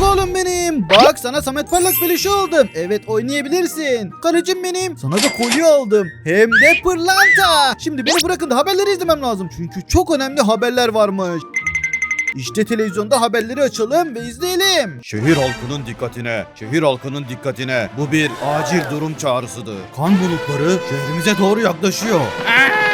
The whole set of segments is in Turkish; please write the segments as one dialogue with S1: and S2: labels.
S1: Çocuk oğlum benim. Bak sana Samet Parlak peluşu oldum. Evet oynayabilirsin. Karıcığım benim. Sana da kolye aldım. Hem de pırlanta. Şimdi beni bırakın da haberleri izlemem lazım. Çünkü çok önemli haberler varmış. İşte televizyonda haberleri açalım ve izleyelim. Şehir halkının dikkatine, şehir halkının dikkatine. Bu bir acil durum çağrısıdır. Kan bulutları şehrimize doğru yaklaşıyor.
S2: Aa,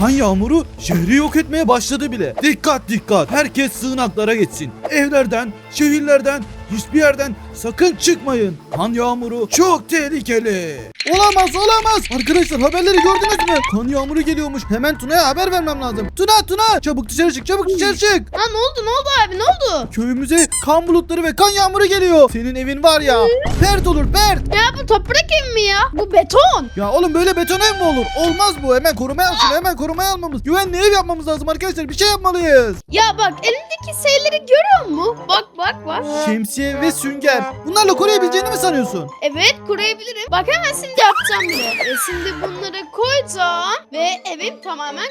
S1: Kan yağmuru şehri yok etmeye başladı bile. Dikkat dikkat. Herkes sığınaklara geçsin. Evlerden, şehirlerden, hiçbir yerden sakın çıkmayın. Kan yağmuru çok tehlikeli. Olamaz olamaz. Arkadaşlar haberleri gördünüz mü? Kan yağmuru geliyormuş. Hemen Tuna'ya haber vermem lazım. Tuna Tuna çabuk dışarı çık çabuk dışarı çık.
S3: Ha ne oldu ne oldu abi ne oldu?
S1: Köyümüze kan bulutları ve kan yağmuru geliyor. Senin evin var ya. Pert olur pert.
S3: Ya bu toprak ev mi ya? Bu beton.
S1: Ya oğlum böyle beton ev mi olur? Olmaz bu. Hemen korumaya al şunu. Hemen korumaya almamız. Güvenli ev yapmamız lazım arkadaşlar. Bir şey yapmalıyız.
S3: Ya bak elindeki şeyleri görüyor musun? Bak bak bak.
S1: Şemsiye ve sünger. Bunlarla koruyabileceğini mi sanıyorsun?
S3: Evet kurayabilirim. Bak hemen şimdi yapacağım bile. E şimdi bunları koyacağım ve evim tamamen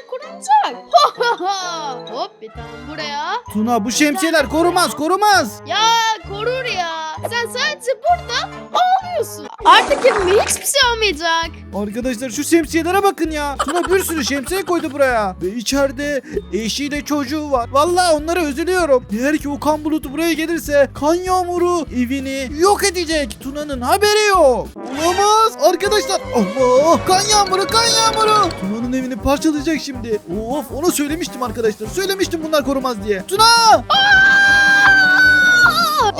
S3: ha. Hop bir tane buraya.
S1: Tuna bu şemsiyeler korumaz korumaz.
S3: Ya korur ya. Sadece burada ağlıyorsun. Artık evime hiçbir şey olmayacak.
S1: Arkadaşlar şu şemsiyelere bakın ya. Tuna bir sürü şemsiye koydu buraya. Ve içeride eşiyle çocuğu var. Vallahi onlara üzülüyorum. Eğer ki o kan bulutu buraya gelirse kan yağmuru evini yok edecek. Tuna'nın haberi yok. Olamaz. Arkadaşlar. Allah. Kan yağmuru kan yağmuru. Tuna'nın evini parçalayacak şimdi. Of onu söylemiştim arkadaşlar. Söylemiştim bunlar korumaz diye. Tuna.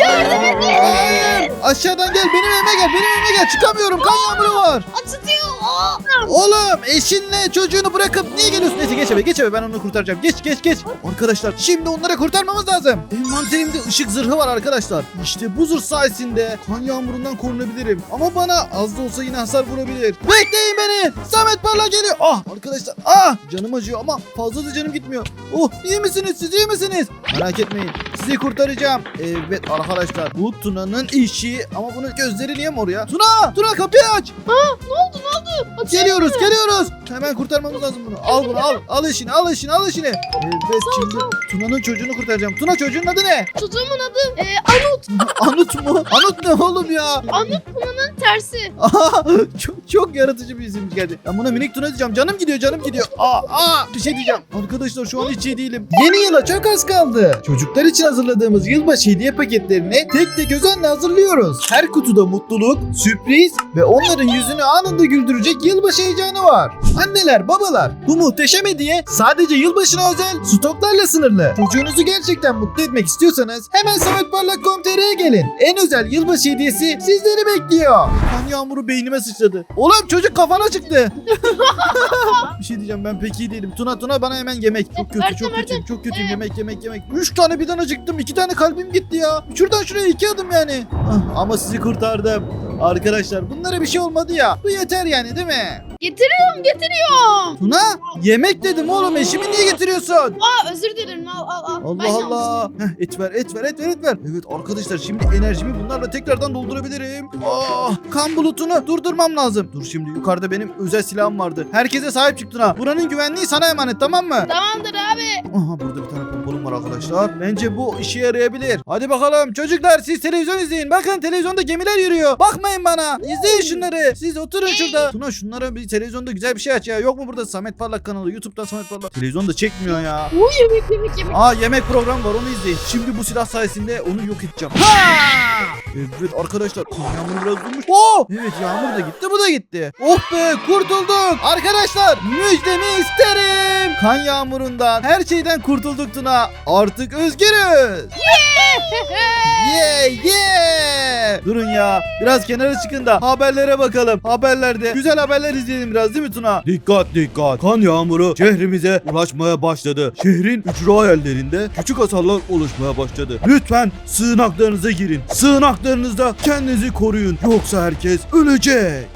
S3: Yardım edin.
S1: Aşağıdan gel benim evime gel benim evime gel çıkamıyorum kan yağmuru var.
S3: Acıtıyor.
S1: Oğlum eşinle çocuğunu bırakıp niye geliyorsun? Neyse geç eve geç eve ben onu kurtaracağım. Geç geç geç. Arkadaşlar şimdi onları kurtarmamız lazım. Envanterimde ışık zırhı var arkadaşlar. İşte bu zırh sayesinde kan yağmurundan korunabilirim. Ama bana az da olsa yine hasar vurabilir. Bekleyin beni. Samet Parla geliyor. Ah arkadaşlar ah canım acıyor ama fazla da canım gitmiyor. Oh iyi misiniz siz iyi misiniz? Merak etmeyin. Sizi kurtaracağım. Evet arkadaşlar bu Tuna'nın işi ama bunun gözleri niye mor ya? Tuna! Tuna kapıyı aç!
S3: Ne oldu ne oldu? Açıyor
S1: Geliyoruz Hemen kurtarmamız lazım bunu. Al bunu al. Al işini al işini al işini. Evet şimdi Tuna'nın çocuğunu kurtaracağım. Tuna çocuğun adı ne?
S3: Çocuğumun adı e, Anut.
S1: Anut mu? Anut ne oğlum ya?
S3: Anut bunun tersi.
S1: Aha, çok, çok yaratıcı bir isim geldi. Ben buna minik Tuna diyeceğim. Canım gidiyor canım gidiyor. Aa, aa, bir şey diyeceğim. Arkadaşlar şu an hiç iyi değilim. Yeni yıla çok az kaldı. Çocuklar için hazırladığımız yılbaşı hediye paketlerini tek tek özenle hazırlıyoruz. Her kutuda mutluluk, sürpriz ve onların yüzünü anında güldürecek yılbaşı heyecanı var. Anneler, babalar, bu muhteşem hediye sadece yılbaşına özel stoklarla sınırlı. Çocuğunuzu gerçekten mutlu etmek istiyorsanız hemen sametparlak.com.tr'ye gelin. En özel yılbaşı hediyesi sizleri bekliyor. Kan yağmuru beynime sıçradı. Oğlum çocuk kafana çıktı. bir şey diyeceğim ben pek iyi değilim. Tuna Tuna bana hemen yemek. Çok kötü çok kötüyüm çok kötüyüm yemek yemek yemek. Üç tane birden acıktım. iki tane kalbim gitti ya. Şuradan şuraya iki adım yani. Ah, ama sizi kurtardım. Arkadaşlar bunlara bir şey olmadı ya. Bu yeter yani değil mi?
S3: Getiriyorum getiriyorum.
S1: Tuna yemek dedim oğlum eşimi niye getiriyorsun?
S3: Aa özür dilerim al al al. Ben
S1: Allah
S3: yanlış
S1: Allah. Heh, et ver et ver et ver et ver. Evet arkadaşlar şimdi enerjimi bunlarla tekrardan doldurabilirim. Ah, kan bulutunu durdurmam lazım. Dur şimdi yukarıda benim özel silahım vardı. Herkese sahip çıktın ha. Buranın güvenliği sana emanet tamam mı?
S3: Tamamdır abi.
S1: Aha burada bir tane pompalım var arkadaşlar. Bence bu işe yarayabilir. Hadi bakalım çocuklar siz televizyon izleyin. Bakın televizyonda gemiler yürüyor. Bakmayın bana. İzleyin şunları. Siz oturun şurada. Tuna şunlara bir televizyonda güzel bir şey aç ya. Yok mu burada Samet Parlak kanalı? YouTube'da Samet Parlak. Televizyonda çekmiyor ya.
S3: Uy yemek yemek yemek.
S1: Aa yemek programı var onu izleyin. Şimdi bu silah sayesinde onu yok edeceğim. Ha! Evet arkadaşlar yağmur biraz durmuş. Oo! Evet yağmur da gitti bu da gitti. Oh be kurtulduk. Arkadaşlar müjdemi isterim. Kan yağmurundan her şeyden kurtulduk Tuna. Artık özgürüz. Yeah yeah. Durun ya. Biraz kenara çıkın da haberlere bakalım. Haberlerde güzel haberler izleyelim biraz değil mi Tuna? Dikkat dikkat. Kan yağmuru şehrimize ulaşmaya başladı. Şehrin ücra yerlerinde küçük hasarlar oluşmaya başladı. Lütfen sığınaklarınıza girin. Sığınaklarınızda kendinizi koruyun. Yoksa herkes ölecek.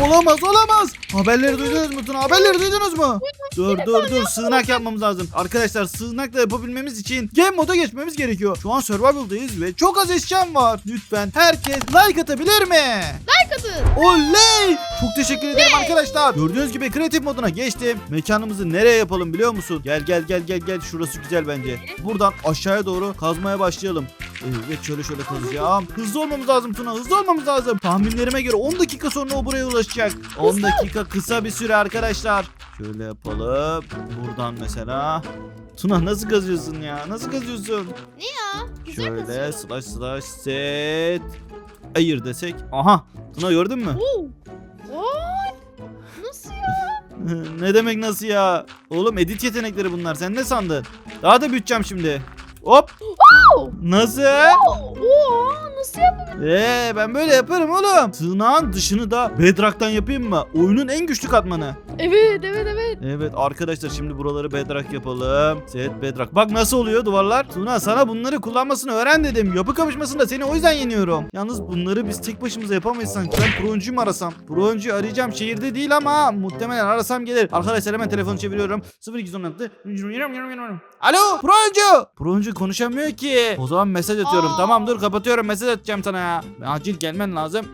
S1: Olamaz olamaz. Haberleri duydunuz mu Tuna? Haberleri duydunuz mu? Dur dur dur sığınak yapmamız lazım. Arkadaşlar sığınak da yapabilmemiz için game moda geçmemiz gerekiyor. Şu an survival'dayız ve çok az eşyam var. Lütfen herkes like atabilir mi?
S3: Kadın.
S1: Oley! Çok teşekkür ederim arkadaşlar. Gördüğünüz gibi kreatif moduna geçtim. Mekanımızı nereye yapalım biliyor musun? Gel gel gel gel gel. Şurası güzel bence. Buradan aşağıya doğru kazmaya başlayalım. Evet şöyle şöyle kazacağım. Hızlı olmamız lazım Tuna. Hızlı olmamız lazım. Tahminlerime göre 10 dakika sonra o buraya ulaşacak. 10 dakika kısa bir süre arkadaşlar. Şöyle yapalım. Buradan mesela. Tuna nasıl kazıyorsun ya? Nasıl kazıyorsun?
S3: Ne ya? Güzel
S1: Şöyle
S3: kızıyor.
S1: slash slash set. Ayır desek. Aha. Tuna gördün mü?
S3: Oo. Vay. Nasıl ya?
S1: ne demek nasıl ya? Oğlum edit yetenekleri bunlar. Sen ne sandın? Daha da büyüteceğim şimdi. Hop. Nasıl?
S3: Nasıl yapabilir?
S1: Ee ben böyle yaparım oğlum. Sığınağın dışını da Bedrock'tan yapayım mı? Oyunun en güçlü katmanı.
S3: Evet evet evet.
S1: Evet arkadaşlar şimdi buraları Bedrock yapalım. Set Bedrock. Bak nasıl oluyor duvarlar? Tuna sana bunları kullanmasını öğren dedim. Yapı kapışmasında seni o yüzden yeniyorum. Yalnız bunları biz tek başımıza yapamayız sanki. Ben Pro'ncuyu mu arasam? Pro'ncuyu arayacağım. Şehirde değil ama muhtemelen arasam gelir. Arkadaşlar hemen telefonu çeviriyorum. 0216 Alo Pro'ncu. Pro'ncu konuşamıyor ki. O zaman mesaj atıyorum.
S3: Aa.
S1: Tamam dur kapatıyorum. Mesaj atacağım sana ya. Acil gelmen lazım.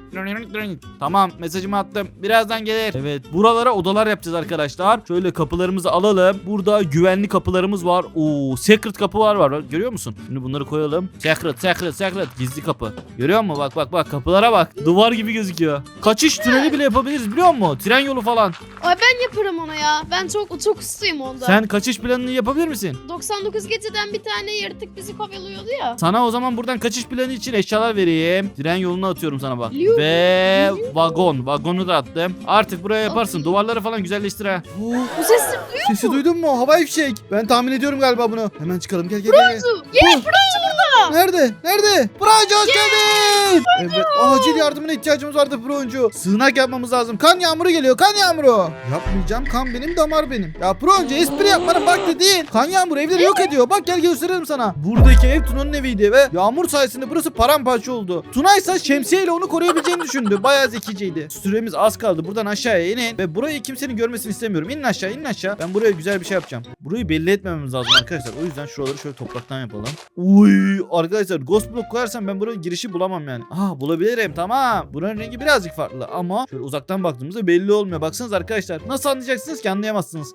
S1: Tamam mesajımı attım. Birazdan gelir. Evet buralara odalar yapacağız arkadaşlar. Şöyle kapılarımızı alalım. Burada güvenli kapılarımız var. Oo secret kapı var var. Bak, Görüyor musun? Şimdi bunları koyalım. Secret secret secret gizli kapı. Görüyor musun? Bak bak bak kapılara bak. Duvar gibi gözüküyor. Kaçış tüneli bile yapabiliriz biliyor musun? Tren yolu falan.
S3: Ay ben yaparım onu ya. Ben çok çok ustayım onda.
S1: Sen kaçış planını yapabilir misin?
S3: 99 geceden bir tane yaratık bizi kovalıyordu ya.
S1: Sana o zaman buradan kaçış planı için eşyalar vereyim. Tren yoluna atıyorum sana bak.
S3: Yuh.
S1: Ve vagon. Vagonu da attım. Artık buraya yaparsın. Duvarları falan güzelleştir ha.
S3: Bu sesleri duyuyor
S1: Sesi duydun mu? Havai fişek. Ben tahmin ediyorum galiba bunu. Hemen çıkalım. Gel gel gel.
S3: musun? Yes burada.
S1: Nerede? Nerede? Pro'ncu hoş geldin. Evet acil yardımına ihtiyacımız vardı Pro'ncu. Sığınak yapmamız lazım. Kan yağmuru geliyor kan yağmuru. Yapmayacağım kan benim damar benim. Ya Pro'ncu espri yapmanın vakti değil. Kan yağmuru evleri yok ediyor. Bak gel gösterelim sana. Buradaki ev Tuna'nın eviydi ve yağmur sayesinde burası paramparça oldu. Tuna ise şemsiyeyle onu koruyabileceğini düşündü. Bayağı zekiceydi. Süremiz az kaldı. Buradan aşağıya inin ve burayı kimsenin görmesini istemiyorum. İnin aşağı inin aşağı. Ben buraya güzel bir şey yapacağım. Burayı belli etmememiz lazım arkadaşlar. O yüzden şuraları şöyle topraktan yapalım. Uy arkadaşlar ghost block koyarsam ben buraya girişi bulamam yani. Ah bulabilirim tamam. Buranın rengi birazcık farklı ama şöyle uzaktan baktığımızda belli olmuyor. Baksanız arkadaşlar nasıl anlayacaksınız ki anlayamazsınız.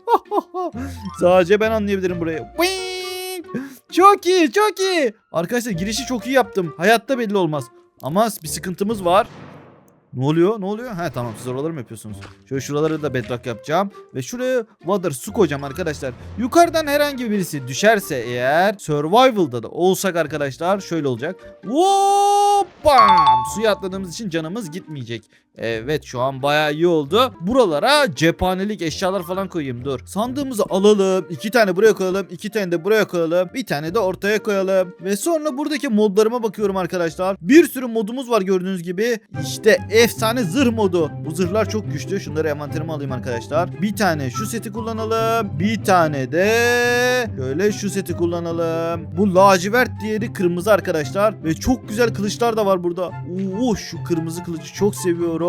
S1: Sadece ben anlayabilirim burayı. Wing! Çok iyi çok iyi. Arkadaşlar girişi çok iyi yaptım. Hayatta belli olmaz. Ama bir sıkıntımız var. Ne oluyor? Ne oluyor? Ha tamam siz oraları mı yapıyorsunuz? Şöyle şuraları da bedrock yapacağım. Ve şuraya water su koyacağım arkadaşlar. Yukarıdan herhangi birisi düşerse eğer survival'da da olsak arkadaşlar şöyle olacak. Bam! Suya atladığımız için canımız gitmeyecek. Evet şu an bayağı iyi oldu. Buralara cephanelik eşyalar falan koyayım dur. Sandığımızı alalım. iki tane buraya koyalım. iki tane de buraya koyalım. Bir tane de ortaya koyalım. Ve sonra buradaki modlarıma bakıyorum arkadaşlar. Bir sürü modumuz var gördüğünüz gibi. İşte efsane zırh modu. Bu zırhlar çok güçlü. Şunları envanterime alayım arkadaşlar. Bir tane şu seti kullanalım. Bir tane de şöyle şu seti kullanalım. Bu lacivert diğeri kırmızı arkadaşlar. Ve çok güzel kılıçlar da var burada. Oo şu kırmızı kılıcı çok seviyorum.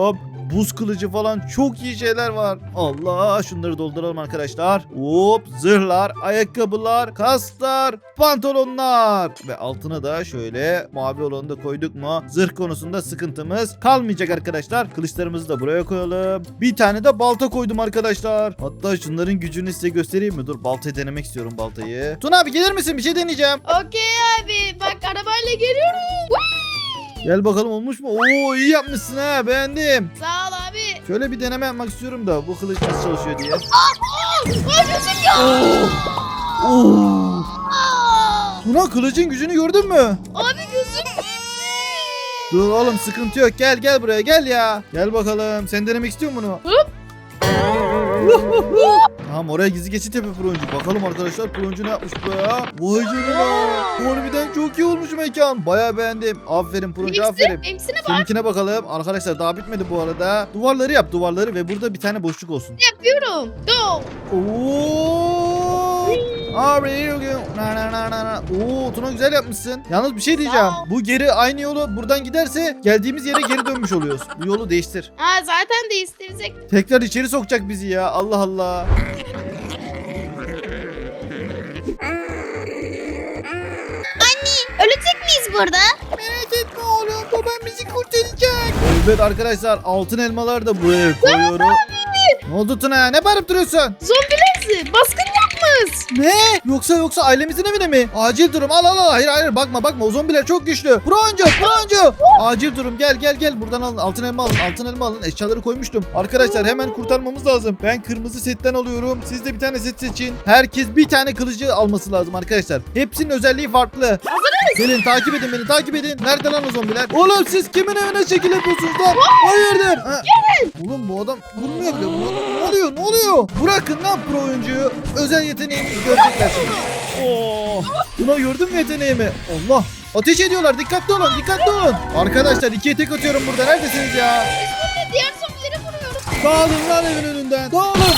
S1: Buz kılıcı falan çok iyi şeyler var. Allah şunları dolduralım arkadaşlar. Hop zırhlar, ayakkabılar, kasklar, pantolonlar. Ve altına da şöyle mavi olanı da koyduk mu zırh konusunda sıkıntımız kalmayacak arkadaşlar. Kılıçlarımızı da buraya koyalım. Bir tane de balta koydum arkadaşlar. Hatta şunların gücünü size göstereyim mi? Dur baltayı denemek istiyorum baltayı. Tuna abi gelir misin? Bir şey deneyeceğim.
S3: Okey abi bak arabayla geliyorum.
S1: Gel bakalım olmuş mu? Oo iyi yapmışsın ha beğendim.
S3: Sağ ol abi.
S1: Şöyle bir deneme yapmak istiyorum da bu kılıç nasıl çalışıyor diye.
S3: Gözüm ya.
S1: Oo. Tuna kılıcın gücünü gördün mü?
S3: Abi gözüm.
S1: Dur oğlum sıkıntı yok. Gel gel buraya gel ya. Gel bakalım. Sen denemek istiyor musun bunu? Tamam oraya gizli geçit yapıyor Proncu. Bakalım arkadaşlar Proncu ne yapmış bu ya? Vay canına. Harbiden çok iyi olmuş mekan. Baya beğendim. Aferin Proncu aferin.
S3: Benimsine bak
S1: Seninkine bakalım. Arkadaşlar daha bitmedi bu arada. Duvarları yap duvarları ve burada bir tane boşluk olsun.
S3: yapıyorum. Go.
S1: Oo! Oo Tuna güzel yapmışsın. Yalnız bir şey diyeceğim. Bu geri aynı yolu buradan giderse geldiğimiz yere geri dönmüş oluyoruz. Bu yolu değiştir.
S3: Aa zaten değiştirecek.
S1: Tekrar içeri sokacak bizi ya. Allah Allah.
S3: Anne, Ölecek miyiz burada?
S1: Merak etme oğlum babam bizi kurtaracak. Evet arkadaşlar altın elmalar da buraya koyuyorum. Ne oldu Tuna? Ne bağırıp duruyorsun?
S3: Zombiler baskın yapmış.
S1: Ne? Yoksa yoksa ailemizin evine mi? Acil durum al al al. Hayır hayır bakma bakma o zombiler çok güçlü. Bronco bronco. Acil durum gel gel gel buradan alın. Altın elma alın altın elma alın. Eşyaları koymuştum. Arkadaşlar hemen kurtarmamız lazım. Ben kırmızı setten alıyorum. Siz de bir tane set seçin. Herkes bir tane kılıcı alması lazım arkadaşlar. Hepsinin özelliği farklı. Gelin takip edin beni takip edin. Nerede lan o zombiler? Oğlum siz kimin evine şekil yapıyorsunuz lan? Hayırdır? Ha. Oğlum bu adam vurmuyor bile. Bu- Ne oluyor? Ne oluyor? Bırakın lan pro oyuncuyu. Özel yeteneğini görecekler şimdi. Oo. Buna gördün mü yeteneğimi? Allah. Ateş ediyorlar. Dikkatli olun. Dikkatli olun. Arkadaşlar ikiye tek atıyorum burada. Neredesiniz ya?
S3: Diğer zombileri vuruyoruz.
S1: Dağılın lan evin önünden. Dağılın.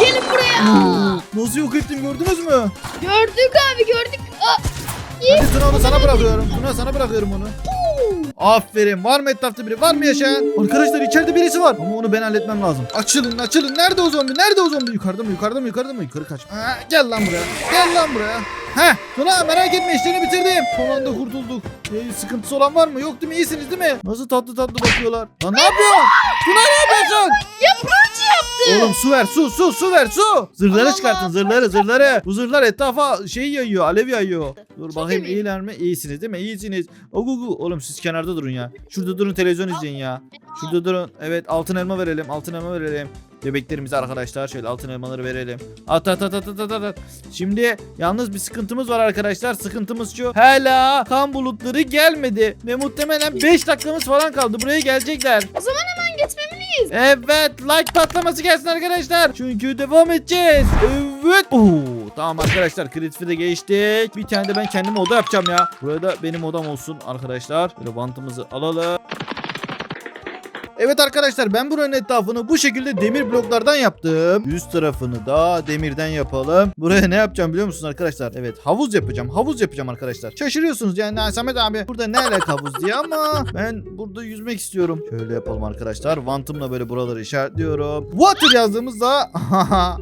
S3: Gelin buraya.
S1: Nasıl yok ettim gördünüz mü?
S3: Gördük abi gördük. Aa,
S1: Hadi Tuna onu sana bırakıyorum. Tuna sana bırakıyorum onu. Aferin. Var mı etrafta biri? Var mı yaşayan? Arkadaşlar içeride birisi var. Ama onu ben halletmem lazım. Açılın açılın. Nerede o zombi? Nerede o zombi? Yukarıda mı? Yukarıda mı? Yukarıda mı? Yukarı kaç. Ha, gel lan buraya. Gel lan buraya. Heh. Tuna merak etme işlerini bitirdim. Son anda kurtulduk. Ee, sıkıntısı olan var mı? Yok değil mi? İyisiniz değil mi? Nasıl tatlı tatlı bakıyorlar. Lan ne yapıyorsun? Tuna ne yapıyorsun?
S3: yapıcı yaptı.
S1: Oğlum su ver su su su ver su. Zırhları
S3: Allah
S1: çıkartın
S3: Allah.
S1: zırhları zırhları. Bu zırhlar etrafa şey yayıyor alev yayıyor. Dur
S3: Çok
S1: bakayım
S3: iyi.
S1: iyiler mi? İyisiniz değil mi? İyisiniz. Ogugu. Oğlum siz kenarda durun ya. Şurada durun televizyon izleyin ya. Şurada durun. Evet altın elma verelim altın elma verelim. Bebeklerimize arkadaşlar şöyle altın elmaları verelim. At at at at at at at. Şimdi yalnız bir sıkıntımız var arkadaşlar. Sıkıntımız şu. Hala kan bulutları gelmedi. Ve muhtemelen 5 dakikamız falan kaldı. Buraya gelecekler.
S3: O zaman hemen geçmemeliyiz.
S1: Evet like patlaması gelsin arkadaşlar. Çünkü devam edeceğiz. Evet. Oo, tamam arkadaşlar kritifi de geçtik. Bir tane de ben kendime oda yapacağım ya. Burada benim odam olsun arkadaşlar. Böyle bantımızı alalım. Evet arkadaşlar ben buranın etrafını bu şekilde demir bloklardan yaptım. Üst tarafını da demirden yapalım. Buraya ne yapacağım biliyor musunuz arkadaşlar? Evet havuz yapacağım. Havuz yapacağım arkadaşlar. Şaşırıyorsunuz yani "Ha, Samet abi burada ne alaka havuz diye ama ben burada yüzmek istiyorum. Şöyle yapalım arkadaşlar. Vantımla böyle buraları işaretliyorum. Water yazdığımızda!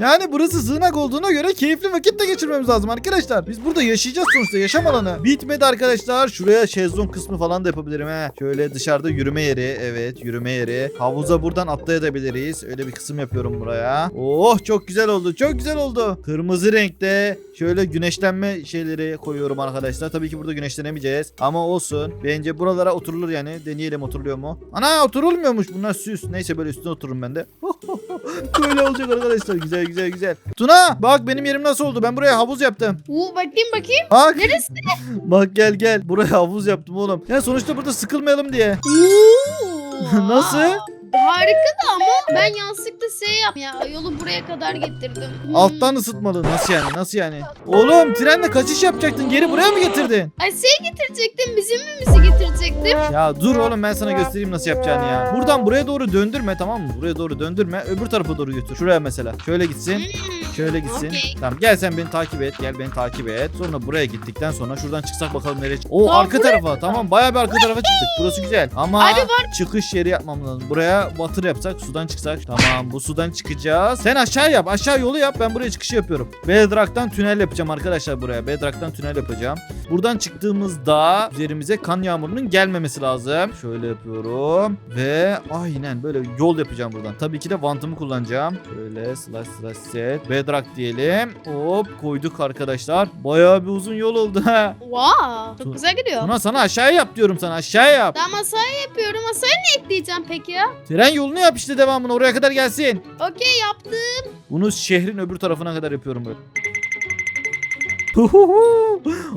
S1: yani burası sığınak olduğuna göre keyifli vakit de geçirmemiz lazım arkadaşlar. Biz burada yaşayacağız sonuçta yaşam alanı. Bitmedi arkadaşlar. Şuraya şezlong kısmı falan da yapabilirim he. Şöyle dışarıda yürüme yeri. Evet yürüme yeri. Havuza buradan atlayabiliriz. Öyle bir kısım yapıyorum buraya. Oh çok güzel oldu. Çok güzel oldu. Kırmızı renkte şöyle güneşlenme şeyleri koyuyorum arkadaşlar. Tabii ki burada güneşlenemeyeceğiz. Ama olsun. Bence buralara oturulur yani. Deneyelim oturuluyor mu? Ana oturulmuyormuş. Bunlar süs. Neyse böyle üstüne otururum ben de. Böyle olacak arkadaşlar. Güzel güzel güzel. Tuna bak benim yerim nasıl oldu? Ben buraya havuz yaptım.
S3: Oo, bakayım bakayım.
S1: Bak.
S3: Neresi?
S1: Bak gel gel. Buraya havuz yaptım oğlum. Ya sonuçta burada sıkılmayalım diye.
S3: Oo.
S1: Nasıl?
S3: Harika da ama ben yanlışlıkla şey yap ya yolu buraya kadar getirdim. Hmm.
S1: Alttan ısıtmalı. Nasıl yani? Nasıl yani? Oğlum trenle kaçış yapacaktın. Geri buraya mı getirdin?
S3: Ay şey getirecektim bizim evimizi getirecektim.
S1: Ya dur oğlum ben sana göstereyim nasıl yapacağını ya. Buradan buraya doğru döndürme tamam mı? Buraya doğru döndürme. Öbür tarafa doğru götür. Şuraya mesela. Şöyle gitsin.
S3: Hmm.
S1: Şöyle gitsin.
S3: Okey.
S1: Tamam gel sen beni takip et. Gel beni takip et. Sonra buraya gittikten sonra şuradan çıksak bakalım nereye O
S3: Tamam,
S1: arka tarafa. Tamam bayağı bir arka tarafa çıktık. Burası güzel. Ama
S3: Abi
S1: çıkış yeri yapmam lazım. Buraya batır yapsak sudan çıksak. Tamam bu sudan çıkacağız. Sen aşağı yap. Aşağı yolu yap. Ben buraya çıkışı yapıyorum. Bedrock'tan tünel yapacağım arkadaşlar buraya. Bedrock'tan tünel yapacağım. Buradan çıktığımızda üzerimize kan yağmurunun gelmemesi lazım. Şöyle yapıyorum. Ve aynen böyle yol yapacağım buradan. Tabii ki de vantımı kullanacağım. Şöyle slash slash set. Bedrock diyelim. Hop koyduk arkadaşlar. Bayağı bir uzun yol oldu ha.
S3: Wow, çok güzel gidiyor.
S1: Buna sana aşağıya yap diyorum sana aşağı yap.
S3: Daha masaya yapıyorum. Masaya ne ekleyeceğim peki ya?
S1: Tren yolunu yap işte devamını oraya kadar gelsin.
S3: Okey yaptım.
S1: Bunu şehrin öbür tarafına kadar yapıyorum böyle.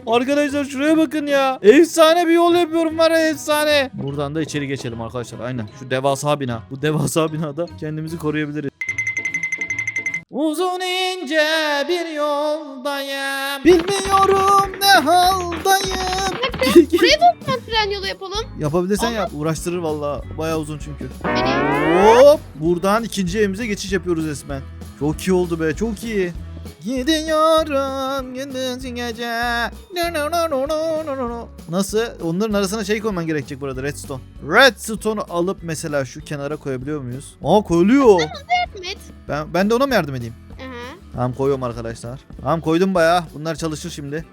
S1: Arkadaşlar şuraya bakın ya. Efsane bir yol yapıyorum var ya efsane. Buradan da içeri geçelim arkadaşlar. Aynen şu devasa bina. Bu devasa binada kendimizi koruyabiliriz. Uzun ince bir yoldayım. Bilmiyorum ne haldayım.
S3: Buraya da o zaman tren yolu yapalım.
S1: Yapabilirsen yap. Uğraştırır valla. Bayağı uzun çünkü.
S3: Beni.
S1: Hop. Buradan ikinci evimize geçiş yapıyoruz resmen. Çok iyi oldu be. Çok iyi. Gidiyorum gündüz gece. Nasıl? Onların arasına şey koyman gerekecek burada redstone. Redstone'u alıp mesela şu kenara koyabiliyor muyuz? Aa koyuluyor. Ben, ben de ona mı yardım edeyim?
S3: Aha.
S1: Tamam koyuyorum arkadaşlar. Tamam koydum bayağı. Bunlar çalışır şimdi.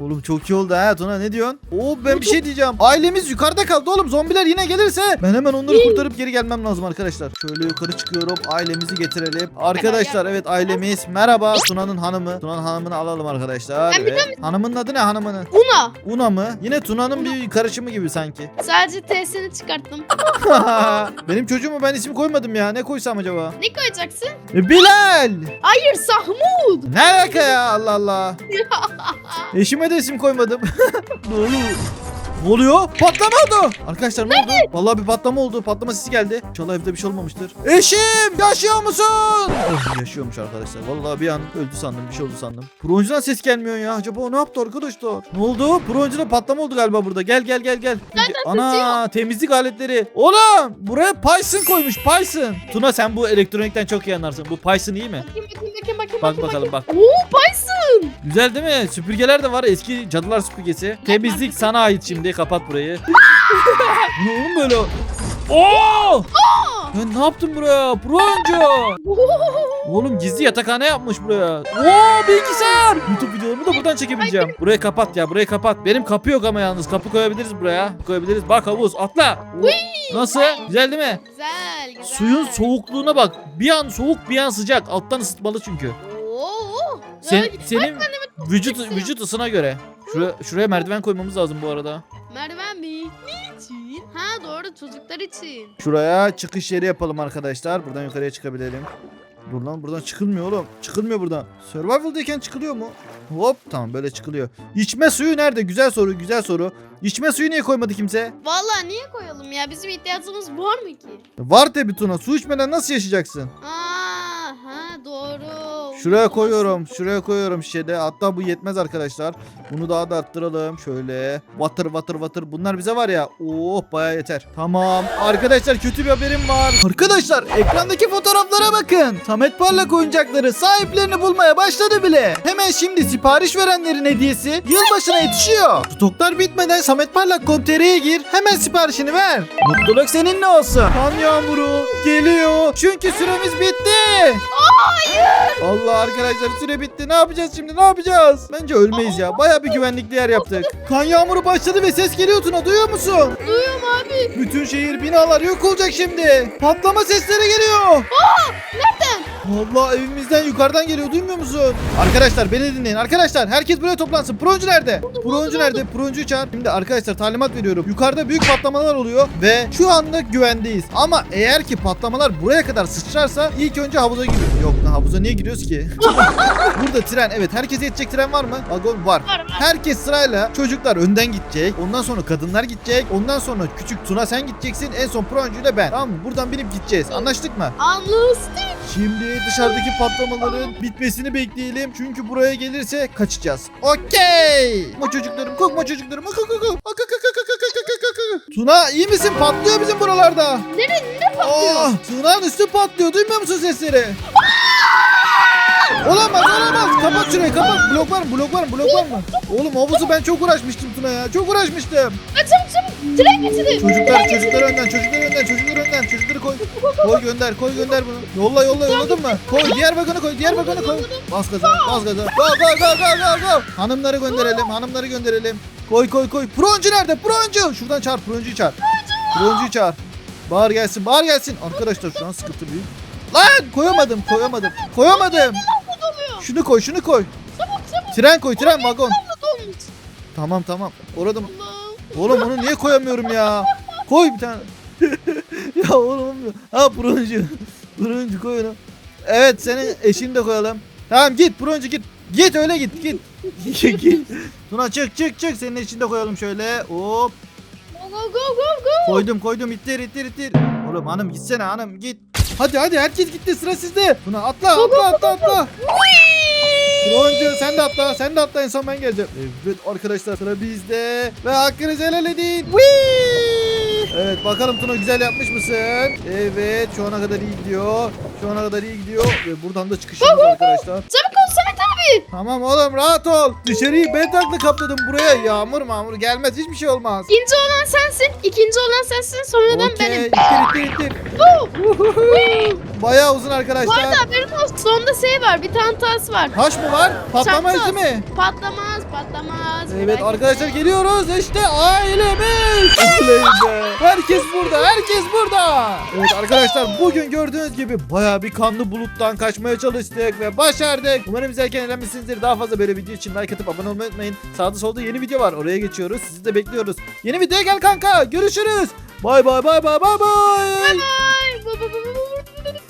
S1: Oğlum çok iyi oldu ha Tuna ne diyorsun? Oo ben bir şey diyeceğim. Ailemiz yukarıda kaldı oğlum. Zombiler yine gelirse ben hemen onları kurtarıp geri gelmem lazım arkadaşlar. Şöyle yukarı çıkıyorum. Ailemizi getirelim. Arkadaşlar evet ailemiz. Merhaba Tuna'nın hanımı. Tuna'nın hanımını alalım arkadaşlar.
S3: Ben.
S1: Hanımın adı ne hanımının?
S3: Una.
S1: Una mı? Yine Tuna'nın bir karışımı gibi sanki.
S3: Sadece T'sini çıkarttım.
S1: Benim çocuğumu ben isim koymadım ya. Ne koysam acaba?
S3: Ne koyacaksın?
S1: Bilal.
S3: Hayır Sahmud.
S1: Ne alaka ya Allah Allah. Eşime de isim koymadım. ne oluyor? Ne oluyor? Patlama oldu. Arkadaşlar ne oldu? Vallahi bir patlama oldu. Patlama sesi geldi. İnşallah evde bir şey olmamıştır. Eşim yaşıyor musun? Oh, yaşıyormuş arkadaşlar. Vallahi bir an öldü sandım. Bir şey oldu sandım. Proncudan ses gelmiyor ya. Acaba o ne yaptı arkadaşlar? Ne oldu? Proncuda patlama oldu galiba burada. Gel gel gel gel. Ana temizlik aletleri. Oğlum buraya Python koymuş Python. Tuna sen bu elektronikten çok iyi anlarsın. Bu Python iyi mi?
S3: Bakayım bakayım bakayım bakayım.
S1: Bak bakalım bak.
S3: Oo Python.
S1: Güzel değil mi? Süpürgeler de var. Eski cadılar süpürgesi. Temizlik sana ait şimdi. Kapat burayı. ne oğlum böyle? Oo! Ben ne yaptım buraya? Bronco. Oğlum gizli yatakhane yapmış buraya. Oo bilgisayar. YouTube videolarımı da buradan çekebileceğim. Burayı kapat ya. Burayı kapat. Benim kapı yok ama yalnız. Kapı koyabiliriz buraya. Koyabiliriz. Bak havuz. Atla. Nasıl? Güzel değil mi?
S3: Güzel güzel.
S1: Suyun soğukluğuna bak. Bir an soğuk bir an sıcak. Alttan ısıtmalı çünkü. Sen, senin vücut vücut ısına göre. Şuraya, şuraya merdiven koymamız lazım bu arada.
S3: Merdiven mi? Ne için? Ha doğru çocuklar için.
S1: Şuraya çıkış yeri yapalım arkadaşlar. Buradan yukarıya çıkabilelim. Dur lan buradan çıkılmıyor oğlum. Çıkılmıyor buradan. Survival'dayken çıkılıyor mu? Hop tamam böyle çıkılıyor. İçme suyu nerede? Güzel soru güzel soru. İçme suyu niye koymadı kimse?
S3: Vallahi niye koyalım ya? Bizim ihtiyacımız var mı ki?
S1: Var tabi Tuna. Su içmeden nasıl yaşayacaksın?
S3: Aa, ha doğru.
S1: Şuraya koyuyorum. Şuraya koyuyorum şişede. Hatta bu yetmez arkadaşlar. Bunu daha da arttıralım. Şöyle. Water water water. Bunlar bize var ya. Oh baya yeter. Tamam. Arkadaşlar kötü bir haberim var. Arkadaşlar ekrandaki fotoğraflara bakın. Samet Parlak oyuncakları sahiplerini bulmaya başladı bile. Hemen şimdi sipariş verenlerin hediyesi yılbaşına yetişiyor. Stoklar bitmeden sametparlak.com.tr'ye gir. Hemen siparişini ver. Mutluluk seninle olsun. Kan yağmuru geliyor. Çünkü süremiz bitti. Allah arkadaşlar süre bitti. Ne yapacağız şimdi? Ne yapacağız? Bence ölmeyiz ya. Baya bir güvenlikli yer yaptık. Kan yağmuru başladı ve ses geliyor Tuna. Duyuyor musun?
S3: Duyuyorum abi.
S1: Bütün şehir binalar yok olacak şimdi. Patlama sesleri geliyor.
S3: Nereden?
S1: Allah evimizden yukarıdan geliyor duymuyor musun? Arkadaşlar beni dinleyin. Arkadaşlar herkes buraya toplansın. Proncu nerede? Proncu nerede? Proncuyu çağır. Şimdi arkadaşlar talimat veriyorum. Yukarıda büyük patlamalar oluyor ve şu anda güvendeyiz. Ama eğer ki patlamalar buraya kadar sıçrarsa ilk önce havuza giriyoruz. Yok lan havuza niye giriyoruz ki? Burada tren evet herkese yetecek tren var mı? Vagon var.
S3: Var var.
S1: Herkes sırayla çocuklar önden gidecek. Ondan sonra kadınlar gidecek. Ondan sonra küçük Tuna sen gideceksin. En son Proncu ile ben. Tamam mı? Buradan binip gideceğiz. Anlaştık mı?
S3: Anlaştık.
S1: Şimdi dışarıdaki patlamaların bitmesini bekleyelim. Çünkü buraya gelirse kaçacağız. Okey. Kokma çocuklarım, kokma çocuklarım. Ak, ak, ak, ak, ak, ak, ak, ak, ak. Tuna iyi misin? Patlıyor bizim buralarda.
S3: Nerede ne patlıyor?
S1: Oh, Tuna'nın üstü patlıyor. Duymuyor musun sesleri? Olamaz olamaz. Kapat şurayı kapat. Blok var mı? Blok var mı? Blok var mı? Oğlum havuzu ben çok uğraşmıştım Tuna ya. Çok uğraşmıştım.
S3: Ha, çabuk çabuk. Tren.
S1: Çocuklar çocuklar önden çocuklar önden çocuklar önden çocukları koy. Koy gönder koy gönder bunu. Yolla yolla yolladın mı? Koy diğer vagonu koy diğer vagonu koy. Bas gaza bas gaza. Go go go go go go. Hanımları gönderelim hanımları gönderelim. Koy koy koy. Proncu nerede? Proncu. Şuradan çağır Proncu'yu çağır. Proncu'yu çağır. Bağır gelsin bağır gelsin. Arkadaşlar şu an sıkıntı büyük. Lan koyamadım koyamadım. Koyamadım. Şunu koy şunu koy.
S3: Çabuk çabuk.
S1: Tren koy tren vagon. Tamam tamam. Orada mı? Oğlum onu niye koyamıyorum ya? Koy bir tane. ya oğlum olmuyor. Ha broncu. Broncu koy onu. Evet senin eşini de koyalım. Tamam git broncu git. Git öyle git git. git. Tuna çık çık çık senin eşini de koyalım şöyle. Hop
S3: Go go go go go.
S1: koydum koydum ittir ittir ittir. Oğlum hanım gitsene hanım git. Hadi hadi herkes gitti sıra sizde. Tuna atla atla atla atla. Broncu sen de atla sen de atla en son ben geleceğim. Evet arkadaşlar sıra bizde. Ve hakkınızı helal edin. Whee! Evet bakalım Tuna güzel yapmış mısın? Evet şu ana kadar iyi gidiyor. Şu ana kadar iyi gidiyor. Ve buradan da çıkışımız arkadaşlar.
S3: Çabuk abi.
S1: Tamam oğlum rahat ol. Dışarıyı betakla kapladım buraya. Yağmur mağmur gelmez hiçbir şey olmaz.
S3: İkinci olan sensin. ikinci olan sensin. Sonradan
S1: Okey,
S3: benim.
S1: ittir ittir ittir.
S3: Oh.
S1: Bayağı uzun
S3: Bu
S1: arkadaşlar.
S3: arada haberin olsun. Sonunda şey var. Bir tane tas var.
S1: Taş mı var? Patlama izi mi?
S3: Patlamaz patlamaz.
S1: Evet
S3: Merak
S1: arkadaşlar
S3: etme.
S1: geliyoruz işte ailemiz. Oley be. Herkes burada herkes burada. Evet arkadaşlar bugün gördüğünüz gibi baya bir kanlı buluttan kaçmaya çalıştık ve başardık. Umarım izlerken eğlenmişsinizdir. Daha fazla böyle video için like atıp abone olmayı unutmayın. Sağda solda yeni video var oraya geçiyoruz. Sizi de bekliyoruz. Yeni videoya gel kanka görüşürüz. Bay bay bay bay bay bay.
S3: Bye bye.